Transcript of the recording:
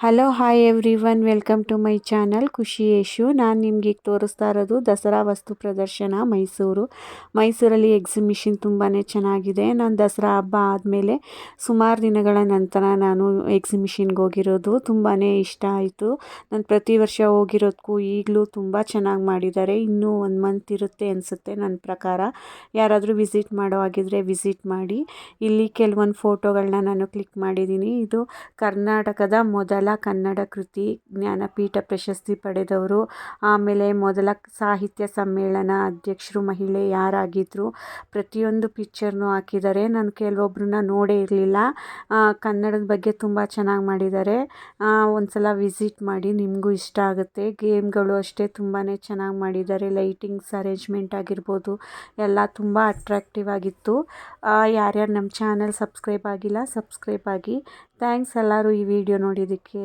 Hello hi everyone welcome to my channel Khushi Yeshu ನಾನು ನಿಮ್ಗೆ ಈಗ ತೋರಿಸ್ತಾ ಇರೋದು ದಸರಾ ವಸ್ತು ಪ್ರದರ್ಶನ, ಮೈಸೂರು. ಮೈಸೂರಲ್ಲಿ ಎಕ್ಸಿಬಿಷನ್ ತುಂಬಾ ಚೆನ್ನಾಗಿದೆ. ನಾನು ದಸರಾ ಹಬ್ಬ ಆದಮೇಲೆ ಸುಮಾರು ದಿನಗಳ ನಂತರ ನಾನು ಎಕ್ಸಿಬಿಷನ್ಗೆ ಹೋಗಿರೋದು. ತುಂಬಾ ಇಷ್ಟ ಆಯಿತು. ನಾನು ಪ್ರತಿ ವರ್ಷ ಹೋಗಿರೋದಕ್ಕೂ ಈಗಲೂ ತುಂಬ ಚೆನ್ನಾಗಿ ಮಾಡಿದ್ದಾರೆ. ಇನ್ನೂ ಒಂದು ಮಂತ್ ಇರುತ್ತೆ ಅನಿಸುತ್ತೆ ನನ್ನ ಪ್ರಕಾರ. ಯಾರಾದರೂ ವಿಸಿಟ್ ಮಾಡೋ ಹಾಗಿದ್ರೆ ವಿಸಿಟ್ ಮಾಡಿ. ಇಲ್ಲಿ ಕೆಲವೊಂದು ಫೋಟೋಗಳನ್ನ ನಾನು ಕ್ಲಿಕ್ ಮಾಡಿದ್ದೀನಿ. ಇದು ಕರ್ನಾಟಕದ ಮೊದಲ ಕನ್ನಡ ಕೃತಿ ಜ್ಞಾನಪೀಠ ಪ್ರಶಸ್ತಿ ಪಡೆದವರು. ಆಮೇಲೆ ಮೊದಲ ಸಾಹಿತ್ಯ ಸಮ್ಮೇಳನ ಅಧ್ಯಕ್ಷರು, ಮಹಿಳೆ ಯಾರಾಗಿದ್ದರು ಪ್ರತಿಯೊಂದು ಪಿಕ್ಚರ್ನು ಹಾಕಿದ್ದಾರೆ. ನಾನು ಕೆಲವೊಬ್ಬರನ್ನ ನೋಡೇ ಇರಲಿಲ್ಲ. ಕನ್ನಡದ ಬಗ್ಗೆ ತುಂಬ ಚೆನ್ನಾಗಿ ಮಾಡಿದ್ದಾರೆ. ಒಂದು ಸಲ ವಿಸಿಟ್ ಮಾಡಿ ನಿಮಗೂ ಇಷ್ಟ ಆಗುತ್ತೆ. ಗೇಮ್ಗಳು ಅಷ್ಟೇ ತುಂಬಾ ಚೆನ್ನಾಗಿ ಮಾಡಿದ್ದಾರೆ. ಲೈಟಿಂಗ್ಸ್ ಅರೇಂಜ್ಮೆಂಟ್ ಆಗಿರ್ಬೋದು, ಎಲ್ಲ ತುಂಬ ಅಟ್ರಾಕ್ಟಿವ್ ಆಗಿತ್ತು. ಯಾರ್ಯಾರು ನಮ್ಮ ಚಾನಲ್ ಸಬ್ಸ್ಕ್ರೈಬ್ ಆಗಿಲ್ಲ, ಸಬ್ಸ್ಕ್ರೈಬ್ ಆಗಿ. ಥ್ಯಾಂಕ್ಸ್ ಎಲ್ಲರೂ ಈ ವಿಡಿಯೋ ನೋಡಿದ್ದಕ್ಕೆ.